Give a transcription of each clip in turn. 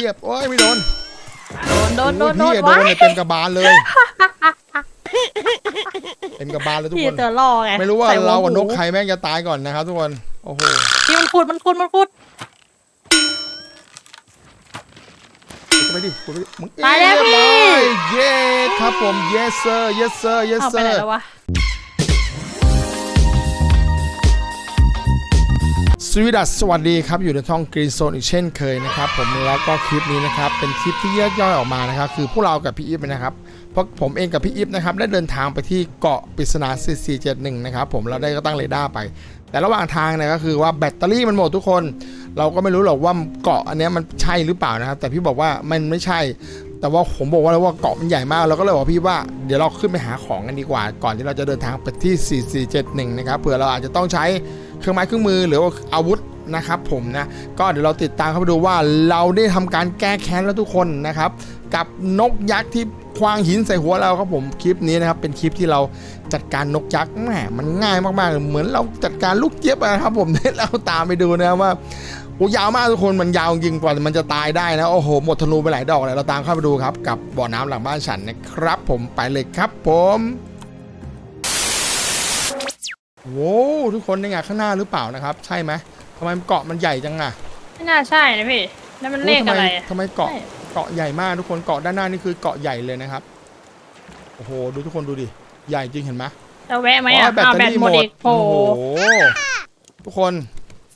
เรียบโอ้ยไม่โดนโดนโดนโดนโอ้ยโดพี่นอะโดไว้นเนี่ยเต็มกระบาลเลยเต็มกระบาลเลยทุกพี่คนตัวล่อไงไม่รู้ว่าใส่หัเรากับนกหมูใครแม่งจะตายก่อนนะครับทุกคนโอ้โหพี่มันขุดมันขุดมันขุดไปดิไปดิมึงตายแล้วเรีบร้อยพี่เย้ครับผม yes sir yes sir yes เอาไป sir ไหนแล้ววะ สวีดัสสวัสดีครับ อยู่ในช่อง Green Zone อีกเช่นเคยนะครับ ผมแล้วก็คลิปนี้นะครับ เป็นคลิปที่แยกย่อยออกมานะครับ คือพวกเรากับพี่อีฟนะครับเพราะผมเองกับพี่อีฟนะครับได้เดินทางไปที่เกาะปริศนา 4471 นะครับผมเราได้ก็ตั้งเรดาร์ไป แต่ระหว่างทางเนี่ยก็คือว่าแบตเตอรี่มันหมดทุกคน เราก็ไม่รู้หรอกว่าเกาะอันนี้มันใช่หรือเปล่านะครับ แต่พี่บอกว่ามันไม่ใช่ แต่ว่าผมบอกว่าแล้วว่าเกาะมันใหญ่มากเราก็เลยบอกพี่ว่าเดี๋ยวเราขึ้นไปหาของกันดีกว่า ก่อนที่เราจะเดินทางไปที่ 4471 นะครับเผื่อเราอาจจะต้องใช้เครื่องไม้เครื่องมือหรือว่าอาวุธนะครับผมนะก็เดี๋ยวเราติดตามเข้าไปดูว่าเราได้ทำการแก้แค้นแล้วทุกคนนะครับกับนกยักษ์ที่ควางหินใส่หัวเราครับผมคลิปนี้นะครับเป็นคลิปที่เราจัดการนกยักษ์แหมมันง่ายมากๆ เหมือนเราจัดการลูกเจี๊ยบอะนะครับผมเราตามไปดูนะว่า โอ้ยาวมากทุกคนมันยาวจริงกว่ามันจะตายได้นะโอ้โหหมดธนูไปหลายดอกเลยเราตามเข้าไปดูครับ กับบ่อน้ำหลังบ้านฉันนะครับ ผมไปเลยครับผมโว้วทุกคนนี่ไงข้างหน้าหรือเปล่านะครับ ใช่ไหมทำไมเกาะมันใหญ่จังอะไม่น่าใช่นะพี่นั่นมันเลขโทำอะไมไรอะทำไมเกาะใช่เกาะใหญ่มากทุกคนเกาะด้านหน้านี่คือเกาะใหญ่เลยนะครับโอ้โหดูทุกคนดูดิใหญ่จริงเห็นไหมจะแวะไหมอ๋อะอแบตเอาเตอแบตรี่หหมมดดอีกโอ้โอ้โหโหทุกคน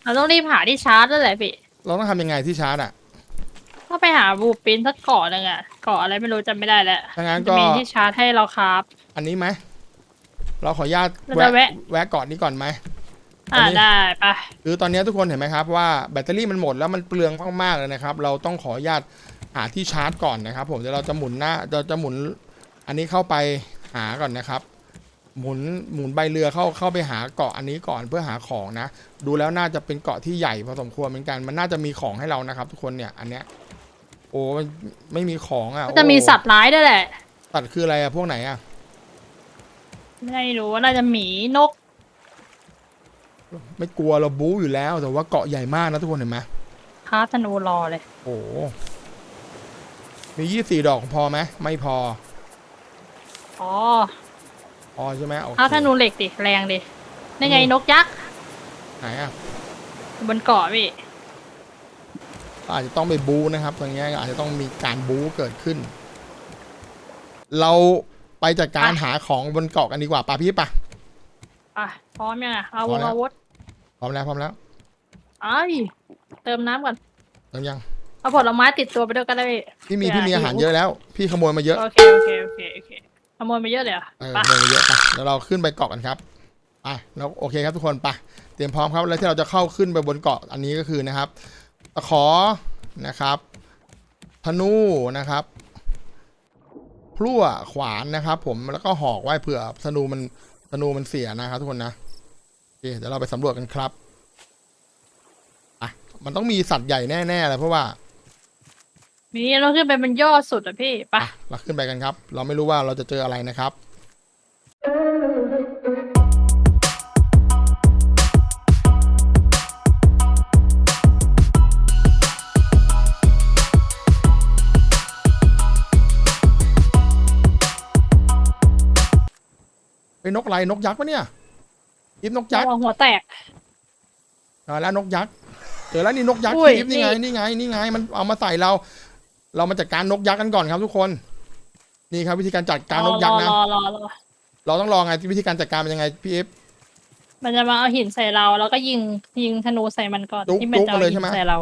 เราต้องรีบหาที่ชาร์จแล้วแหละพี่เราต้องทำยังไงที่ชาร์จอะก็ไปหาบูปินสักเกาะหนึ่งอะเกาะอะไรไม่รู้จำไม่ได้แล้วถ้างั้นจะก็มีที่ชาร์จให้เราครับ อันนี้ไหมเราขออนุญาตเราจะแวะ แวะเกาะนี้ก่อนไหม อ่าอันนี้ ได้ไปคือตอนนี้ทุกคนเห็นไหมครับว่าแบตเตอรี่มันหมดแล้วมันเปลืองมากๆเลยนะครับ เราต้องขออนุญาตหาที่ชาร์จก่อนนะครับ ผมเดี๋ยวเราจะหมุนหน้าเราจะหมุนอันนี้เข้าไปหาก่อนนะครับ หมุนหมุนใบเรือเข้าเข้าไปหาเกาะอันนี้ก่อนเพื่อหาของนะ ดูแล้วน่าจะเป็นเกาะที่ใหญ่พอสมควรเหมือนกัน มันน่าจะมีของให้เรานะครับ ทุกคนเนี่ยอันเนี้ยโอ้มันไม่มีของอะก็จะมีโอ้สัตว์ร้ายด้วยแหละ สัตว์คืออะไรอะพวกไหนอะไม่รู้ว่าน่าจะหมีนก ไม่กลัวเราบู๊อยู่แล้ว แต่ว่าเกาะใหญ่มากนะทุกคนเห็นไหมคาธนูรอเลย โอ้โหมียี่สี่ดอกพอไหมไม่พอ อ๋อ พอใช่ไหมโอเคคาธนูเหล็กดิแรงดินี่ไงนกยักษ์ไหนอะอยู่บนเกาะพี่ก็อาจจะต้องไปบู๊นะครับ ตรงนี้อาจจะต้องมีการบู๊เกิดขึ้น เราไปจัดการหาของบนเกาะกันดีกว่าป่ะพี่ป่ะ อะพร้อมยังอะเอาพร้วอมงแล้วอาวุธพร้อมแล้วพร้อมแล้วไอ้ยเติมน้ำก่อนเริ่มยังเอาผลไม้ติดตัวไปด้วยก็ได้พี่พี่มีเผื่อพี่มีอาหารเยอะแล้ว พี่ขโมยมาเยอะ โอเคโอเคโอเคโอเค ขโมยไปเยอะเลยเหรอเออไปขโมยมาเยอะไปแล้วเราขึ้นไปเกาะกันครับไปแล้วโอเคครับทุกคนไปเตรียมพร้อมครับ แล้วที่เราจะเข้าขึ้นไปบนเกาะอันนี้ก็คือนะครับตะขอนะครับธนูนะครับพลั่วขวานนะครับ ผมแล้วก็หอกไว้เผื่อธนูมันธนูมันเสียนะครับทุกคนนะโอเคเดี๋ยวเราไปสำรวจกันครับอะมันต้องมีสัตว์ใหญ่แน่ๆเลยเพราะว่า มีเราขึ้นไปบนยอดสุดอะพี่ไปอะเราขึ้นไปกันครับ เราไม่รู้ว่าเราจะเจออะไรนะครับเป็นนกอะไรนกยักษ์ปะเนี่ยอิฟนกยักษ์ระวังหัวแตกอ่าแล้วนกยักษ์เจอแล้วนี่นกยักษ์อุ้ยอิฟนี่ไงนี่นี่ไงนี่ไงมันเอามาใส่เรา เรามาจัดการนกยักษ์กันก่อนครับทุกคน นี่ครับวิธีการจัดการนกยักษ์นะรอรอรอรอเราต้องลองไงวิธีการจัดการเป็นยังไงพี่เอฟ มันจะมาเอาหินใส่เรา แล้วก็ยิงยิงธนูใส่มันก่อนจุ๊กที่มันจุ๊กจะเอามาเลยหิใช่ไหมนใส่เรา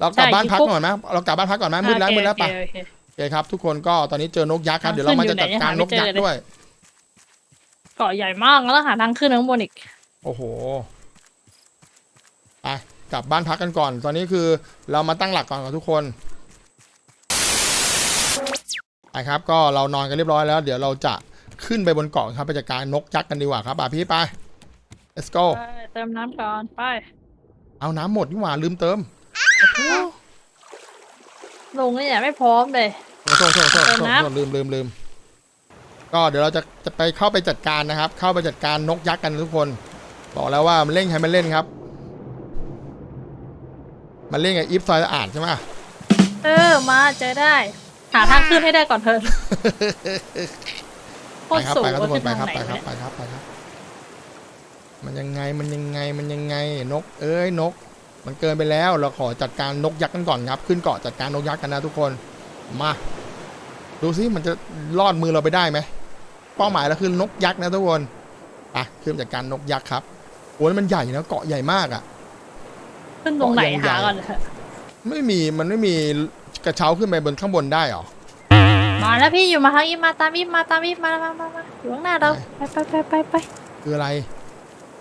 เรากลับใช่บ้านพักจุ๊กก่อนไหมเรากลับบ้านพักก่อนไหมมืดแล้วมืดแล้วปะโอเคโอเคโอเคครับ ทุกคนก็ตอนนี้เจอนกยักษ์ครับทางเดี๋ยวเรามาขึ้จะนอยู่จัดการไหนนกยักหาไม่ษ์เจอเลยด้วยเกาะใหญ่มากแล้วต้องหาทางขึ้นข้างบนอีก โอ้โหไปกลับบ้านพักกันก่อน ตอนนี้คือเรามาตั้งหลักก่อนกับทุกคน ไปครับก็เรานอนกันเรียบร้อยแล้ว เดี๋ยวเราจะขึ้นไปบนเกาะครับไปจัดการนกยักษ์กันดีกว่าครับอะพี่ไป let's go ไปเติมน้ำก่อนไป เอาน้ำหมดนี่หว่าลืมเติมลงนี่เนี่ยไม่พร้อมเลย โทษโทษโทษโทษเติมโทษน้ำโทษลืมลืมลืมก็เดี๋ยวเราจะจะไปเข้าไปจัดการนะครับ เข้าไปจัดการนกยักษ์กันทุกคน บอกแล้วว่ามันเล่นใครมันเล่นครับ มันเล่นกับอีฟซอยสะอาดใช่ไหมเออมาเจอได้ หาทางขึ้นให้ได้ก่อนเถอะโคไปตรครับสูงไปครับทุกคนไปขึ้นครับทางไหนไปครับเนี่ยไปครับไปครับ มันยังไงมันยังไงมันยังไง นก เอ้ยนก มันเกินไปแล้วเราขอจัดการนกยักษ์กันก่อนครับ ขึ้นเกาะจัดการนกยักษ์กันนะทุกคนมาดูซิมันจะรอดมือเราไปได้ไหมเป้าหมายเราคือนกยักษ์นะทุกคนไปขึ้นจัดการนกยักษ์ครับโอ้ยมันใหญ่นะเกาะใหญ่มากอะ ขึ้นตรงไหนเกาะยังใหญ่หาก่อนเถอะไม่มีมันไม่มี กระเช้าขึ้นไปบนข้างบนได้หรอ มาแล้วพี่อยู่มาทางอีฟมาตามอีฟมาตามอีฟมามามามาอยู่ข้างหน้าเราไปไปไปไปไปคืออะไร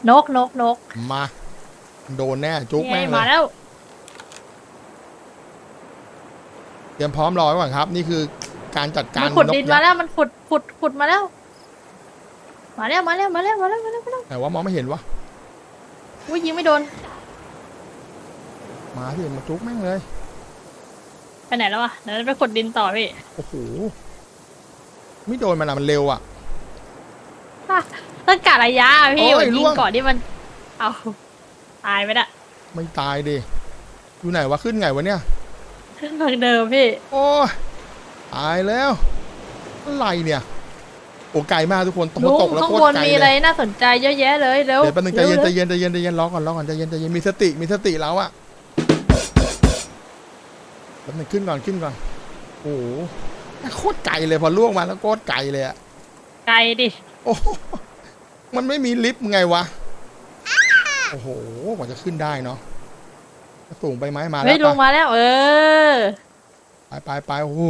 นกนกนกมา โดนแน่จุกนี่แม่งไงเลมายแล้วเตรียมพร้อมรอไว้ก่อนครับ นี่คือการจัดการมันขุดนกดินยัมากษ์แล้วมันขุดขุดขุดมาแล้ว มาแล้วมาแล้วมาแล้วมาแล้วมาแล้วมาแล้วแต่ว่ามองไม่เห็นวะอุ้ยยิงไม่โดนมาที่มาจุกแม่งเลย ไปไหนแล้ววะเดี๋ยวไปขุดดินต่อพี่โอ้โหไม่โดนมันอะมันเร็วอะต้องการระยะอะพี่โอ้ยยิล่งวง ก่อนที่มัน เอาตายไปละไม่ตายดิอยู่ไหนวะขึ้นไงวะเนี่ย ขึ้นทางเดิมพี่ โอ้ยตายแล้วอะไรเนี่ยโอ้ไกลมากทุกคนตกลุงตกแล้วข้างโคตบรนไกลมีเลอะไรยน่าสนใจเยอะแยะเลยเร็วเดี๋ยวแป๊บนึงใจเย็นใจร็วเย็นใจเย็นใจเย็นรอก่อนรอก่อนใจเย็นใจเย็นมีสติมีสติแล้วอะ แป๊บนึงขึ้นก่อนขึ้นก่อน โอ้โหโคตรไกลเลยพอล่วงมาแล้วโคตรไกลเลยอะไกลดิ โอ้โหมันไม่มีลิฟต์ไงวะ โอ้โหกว่าจะขึ้นได้เนาะสูงไปไหมมาแล้เฮ้ยวลุงปะมาแล้ว เออ ไปไปไปโอ้โห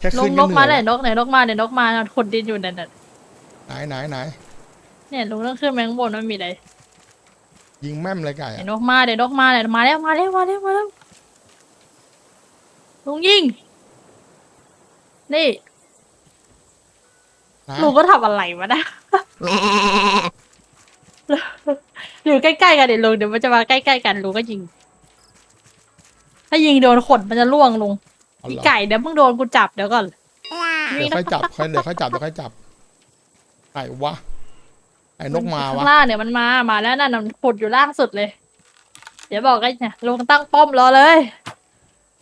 แค่ลขึ้งนนก็กเหมานื่เลอยยนกไหนนกมาเดี๋ยวนกมาขุดดินอยู่นั่นน่ะไหนไหนไหนเนี่ยลุงต้องขึ้นไปข้างบนมันมีอะไรยิงแม่มเลยไก่เดี๋ยอะวนกมาเดี๋ยวนกมาเดี๋ยวมาแล้วมาแล้วมาแล้วมาแล้ว ลุงยิง นี่นะลุงก็ทำอะไรวะนะอยู่ใกล้ๆกันเดี๋ยวลุงเดี๋ยวมันจะมาใกล้ๆกันลุงก็ยิง ถ้ายิงโดนขนมันจะล่วงลุงเอาอีเหรอไก่เดี๋ยวมึงโดนกูจับเดี๋ยวก่อนเดี๋ยวค่อยจับค่อยเดี๋ยวค่อยจับเดี๋ยวค่อยจับไหนวะไอ้นกมาข้างวะล่างเนี่ยมันมามาแล้วนั่นน่ะมันขุดอยู่ล่างสุดเลย เดี๋ยวบอกไอ้เนี่ยลุงตั้งป้อมรอเลย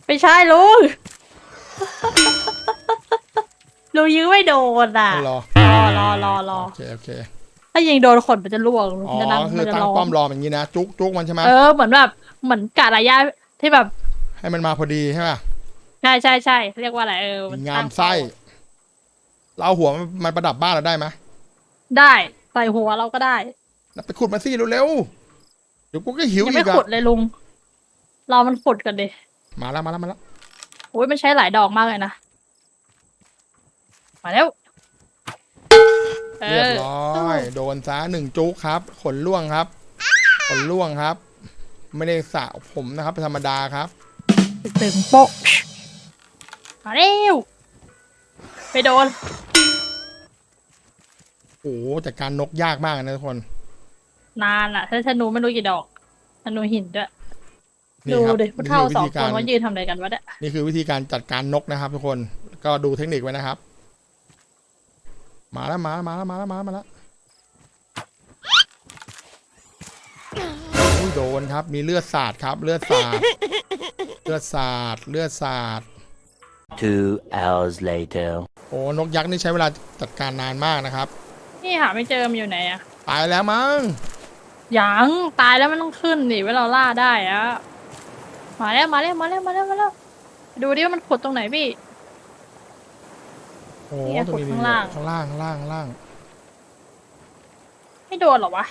ไม่ใช่ลุงลุงยิงไม่โดนอะเอาเหรอรอรอรอรอโอเคโอเคถ้ายิงโดนขนมันจะล่วงอ๋อมันจะนั่งคืมัอนจะตั้งร้องป้อมรออย่างนี้นะจุกจุกมันใช่ไหมเออเหมือนแบบเหมือนกะระยะที่แบบให้มันมาพอดีใช่ป่ะใช่ใช่ใช่เรียกว่าอะไรเออมันงาตั้มงไส้เราเอาหัวมันมันประดับบ้านเราได้ไหมได้ใส่หัวเราก็ได้ไปขุดมาสิเร็วๆเดี๋ยวกูก็หิวยังอีไม่กอะขุดเลยลุงรอมันขุดกันดิ มาแล้วมาแล้วมาแล้วโอ้ยมันใช้หลายดอกมากเลยนะ มาแล้วเอเรียบอร้อยโดนซะหนึ่งจุกครับ ขนล่วงครับ ขนล่วงครับ ไม่ได้สระผมนะครับเป็นธรรมดาครับ ตึงโป๊ะมาเร็วไปโดน โอ้โหจัดการนกยากมากนะทุกคน นานอะถ้าธนูไม่รู้กี่ดอกธนูหินด้วย นี่ดูครับดิผู้เท่านี่สคือองวิธีคการนว่ายืนทำอะไรกันวะเนี่ยนี่คือวิธีการจัดการนกนะครับ ทุกคนก็ดูเทคนิคไว้นะครับ มาแล้วมาแล้วมาแล้วมาแล้วมาแล้วมาแล้วอุ้ยโดนครับ มีเลือดสาดครับ เลือดสาดเลือดสาดเลือดสาด Two hours later. โอ้นกยักษ์นี่ใช้เวลาจัดการนานมากนะครับ นี่หาไม่เจอมันอยู่ไหนอะตายแล้วมั้งยังตายแล้วมันต้องขึ้นดิเวลาล่าได้อะ มาแล้วมาแล้วมาแล้วมาแล้วมาแล้ว ดูดิว่ามันขุดตรงไหนพี่ โอ้เนี่ยตรงนี้ขุดข้างล่าง ข้างล่างข้างล่างข้างล่างไม่โดนเหรอวะ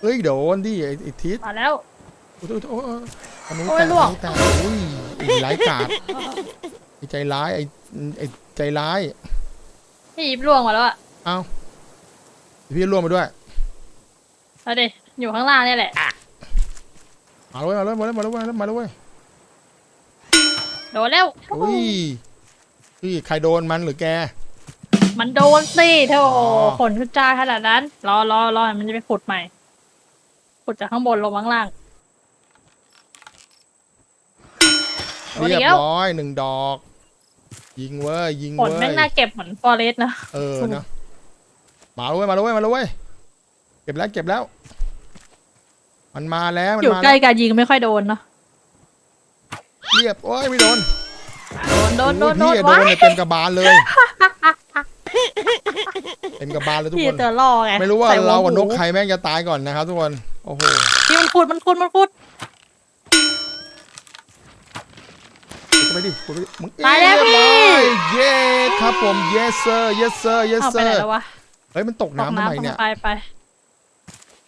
เฮ้ยโดนดิไอ้ไอ้ทิศมาแล้วโอ้ยโอ้ยโอ้ยอันนู้นโอ้ยแต่ลวก อันนี้แต่อุ้ยไอ้ร้ายกาจไอ้ใจร้ายไอ้ไอ้ใจร้ายพี่ยิบล่วงมาแล้วอะเอ้าพี่ร่วมมาด้วยเอาดิอยู่ข้างล่างเนี่ยแหละ มาเลยมาเลยมาเลยมาเลยมาเลยมาเลยโดนแล้ว อุ้ยพี่ใครโดนมันหรือแก มันโดนสิเท่าอ๋อขนขึ้นจ้าขนาดนั้น รอรอรอมันจะไปขุดใหม่ขุดจากข้างบนลงมาข้างล่าง โดนเรีอียบกแล้ว ร้อยหนึ่งดอก ยิงเว้ยยิงขนเว้แม่งยน่าเก็บเหมือนฟอเรสต์นะ เออเนอะมาเลยเว้ยมาเลยเว้ยมาเลยเว้ยเก็บแล้วเก็บแล้ว มันมาแล้วมันอยู่มาใกล้แล้วการยิงไม่ค่อยโดนเนาะเรียบโอ้ยไม่โดนโดนโดนโดโอ้นยโดนพี่อะโดไว้นเนี่ยเต็มกระบาลเลยเต็มกระบาลเลยทุกพี่คนเจอล่อไงไม่รู้ว่าใส่หัเรากับนกหมูใครแม่งจะตายก่อนนะครับทุกคนโอ้โหพี่มันขุดมันขุดมันขุดขุดไปดิขุดไปดิมึงตายแล้วเรีบพี่ร้อยเย้ครับผม yes sir yes sir yes เอาไป sir ไหนแล้ววะเฮ้ยมันตกตกน้ำทำไมน้ำเนี่ยไปไป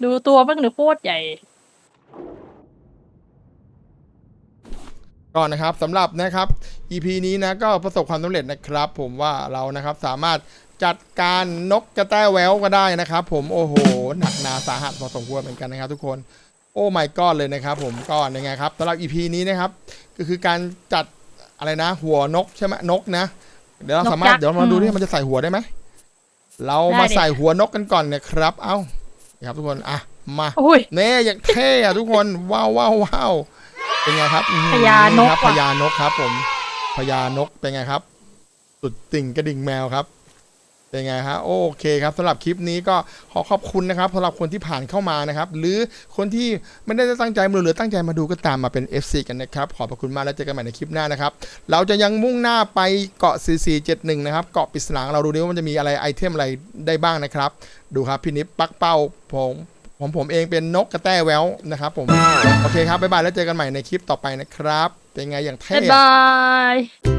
ดูตัวมันหรือโคตรใหญ่ ก่อนนะครับสำหรับนะครับ EP นี้นะก็ประสบความสำเร็จนะครับ ผมว่าเรานะครับสามารถจัดการนกกระแต้แววก็ได้นะครับ ผมโอ้โห หนักหนาสาหัสพอสมควรเหมือนกันนะครับทุกคนโอ้ my god เลยนะครับ ผมก็ยังไงครับสำหรับ EP นี้นะครับ ก็คือการจัดอะไรนะ หัวนกใช่ไหมนกนะ เดี๋ยวเราสามารถนกยักษ์เดี๋ยวเรามาดูอืมที่มันจะใส่หัวได้ไหมเรามาได้ดิใส่หัวนกกันก่อนนะครับ เอ้านี่ครับทุกคนอะมาอุ้ยเน่อย่างเท่อะทุกคนว้าวว้าวว้าว เป็นไงครับอื้อหือพญานกครับว่ะพญานกครับ ผมพญานกเป็นไงครับ สุดติ่งกระดิ่งแมวครับเป็นไงฮะโอเคครับสำหรับคลิปนี้ก็ขอขอบคุณนะครับสำหรับคนที่ผ่านเข้ามานะครับ หรือคนที่ไม่ได้ตั้งใจมาดูหรือตั้งใจมาดูก็ตามมาเป็น FC กันนะครับ ขอบพระคุณมากแล้วเจอกันใหม่ในคลิปหน้านะครับ เราจะยังมุ่งหน้าไปเกาะ 4471 นะครับ เกาะปริศนาเราดูดิว่ามันจะมีอะไรไอเทมอะไรได้บ้างนะครับ ดูครับพี่นิปปักเป้าผม ผมผมเองเป็นนกกระแต้แววนะครับผม โอเคครับ บ๊ายบาย แล้วเจอกันใหม่ในคลิปต่อไปนะครับ เป็นไงอย่างเท่บ๊ายบาย